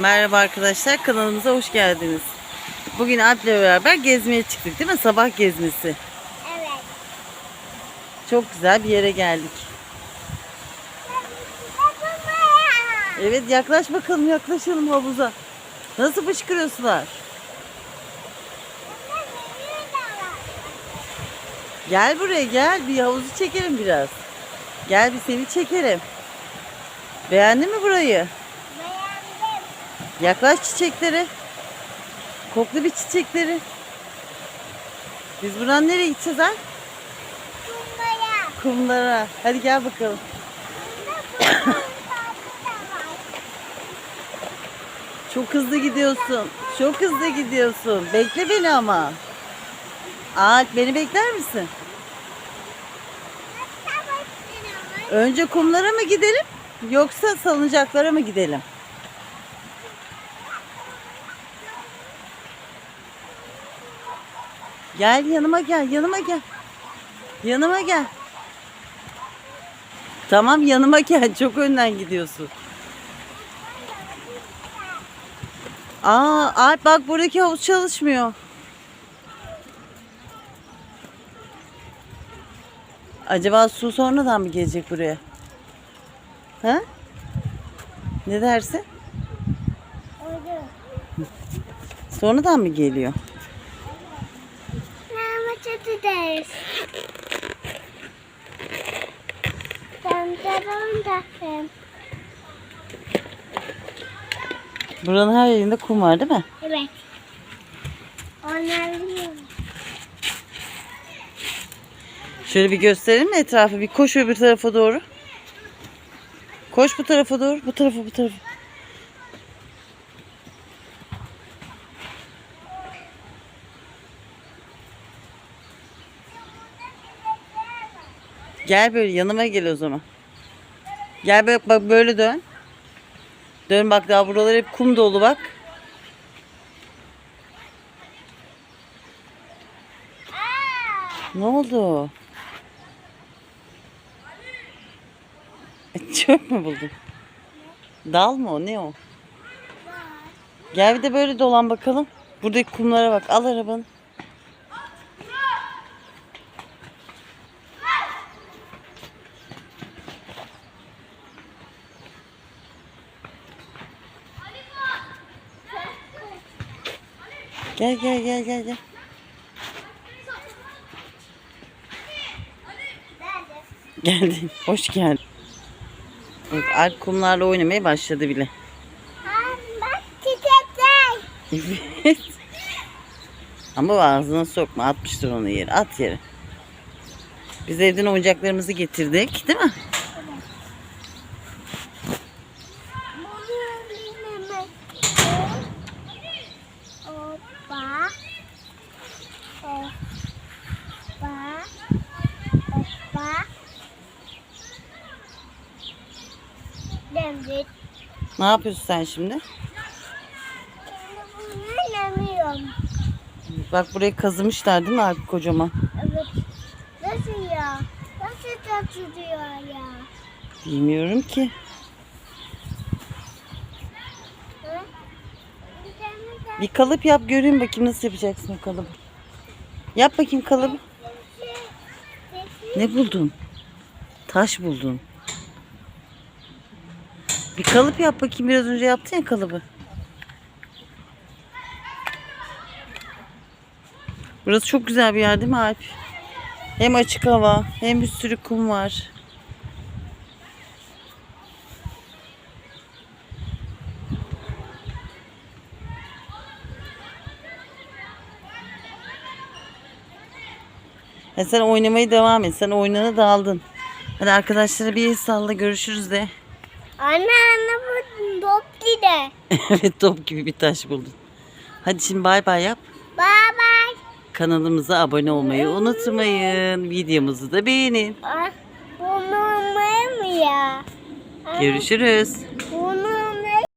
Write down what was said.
Merhaba arkadaşlar kanalımıza hoş geldiniz. Bugün Alp'le beraber gezmeye çıktık değil mi? Sabah gezmesi. Evet. Çok güzel bir yere geldik. Evet yaklaş bakalım yaklaşalım havuza. Nasıl fışkırıyor sular? Gel buraya gel bir havuzu çekelim biraz. Gel bir seni çekelim. Beğendin mi burayı? Yaklaş çiçeklere. Koklu bir çiçekleri. Biz buradan nereye gideceğiz ha? Kumbaya. Kumlara. Hadi gel bakalım. Çok hızlı gidiyorsun. Çok hızlı gidiyorsun. Bekle beni ama. Alp beni bekler misin? Önce kumlara mı gidelim? Yoksa salıncaklara mı gidelim? Gel yanıma gel, yanıma gel. Yanıma gel. Tamam yanıma gel. Çok önden gidiyorsun. Aa, Alp bak buradaki havuz çalışmıyor. Acaba su sonradan mı gelecek buraya? Ha? Ne dersin? Sonradan mı geliyor? Ama kötü deriz. Ben de ondayım. Buranın her yerinde kum var değil mi? Evet. Onları Şöyle bir gösterelim mi etrafı? Bir koş öbür tarafa doğru. Koş bu tarafa doğru. Bu tarafa bu tarafa. Gel böyle yanıma gel o zaman. Gel böyle bak böyle dön. Dön bak daha buralar hep kum dolu bak. Ne oldu? Çöp mü buldun? Dal mı o? Ne o? Gel bir de böyle dolan bakalım. Buradaki kumlara bak. Al arabanı. Gel gel gel gel gel. Geldin. Hoş geldin. Evet, Alp kumlarla oynamaya başladı bile. Bak çiçekler. Evet. Ama ağzına sokma. Atmıştır onu yere. At yere. Biz evden oyuncaklarımızı getirdik. Değil mi? Ne yapıyorsun sen şimdi? Bunu oynamıyorum. Bak burayı kazımışlar değil mi Alp kocaman? Evet. Nasıl ya? Nasıl tatılıyor ya? Bilmiyorum ki. Hı? Bir kalıp yap göreyim bakayım nasıl yapacaksın o kalıbı. Yap bakayım kalıbı. Ne buldun? Taş buldun. Bir kalıp yap bakayım biraz önce yaptın ya kalıbı. Burası çok güzel bir yer değil mi Alp? Hem açık hava hem bir sürü kum var. Ya sen oynamaya devam et. Sen oynana daldın. Hadi arkadaşlara bir el salla görüşürüz de. Anne anne bu dopli de. evet top gibi bir taş buldun. Hadi şimdi bay bay yap. Bye bye. Kanalımıza abone olmayı unutmayın. Videomuzu da beğenin. Ah, Bunu mu ya? Görüşürüz.